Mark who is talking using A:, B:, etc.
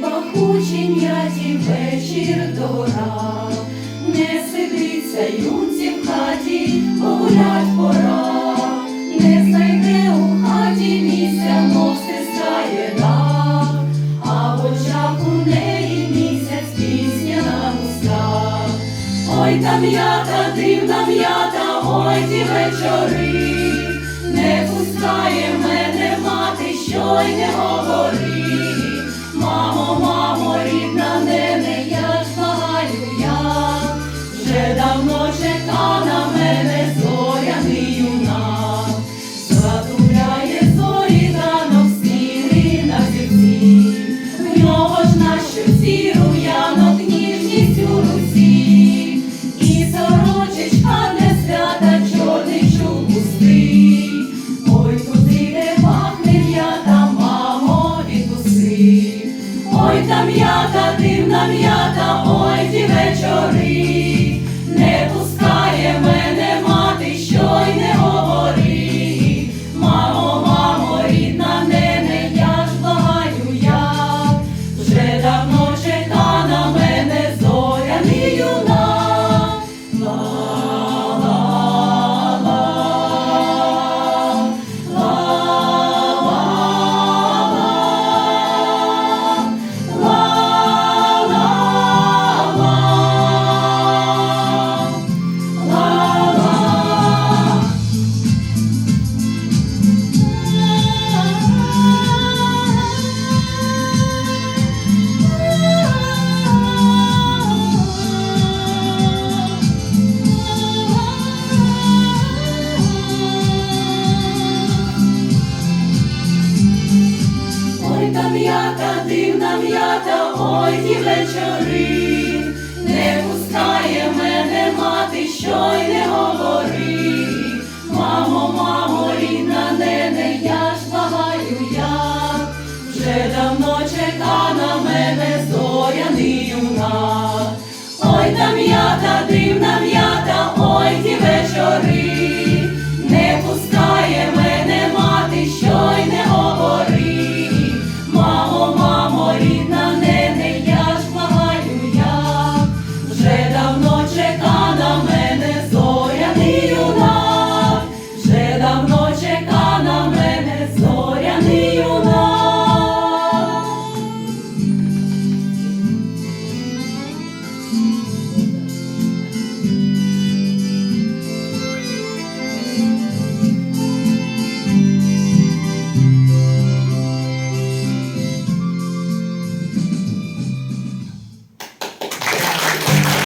A: пахучі м'яті вечір дора, не сидиться юнці в хаті, погулять пора, не знайде у хаті місця, мов стискає дах, а в очах у неї місяць пісня на устах. Ой, та м'ята, дивна м'ята, ой ті вечори, не пускає мене мати, що й не говори. М'ята, дивна м'ята, ой, ті вечори, не та м'ята, дивна м'ята, ой ті вечори, не пускає мене мати, що й не говори. чека на мене.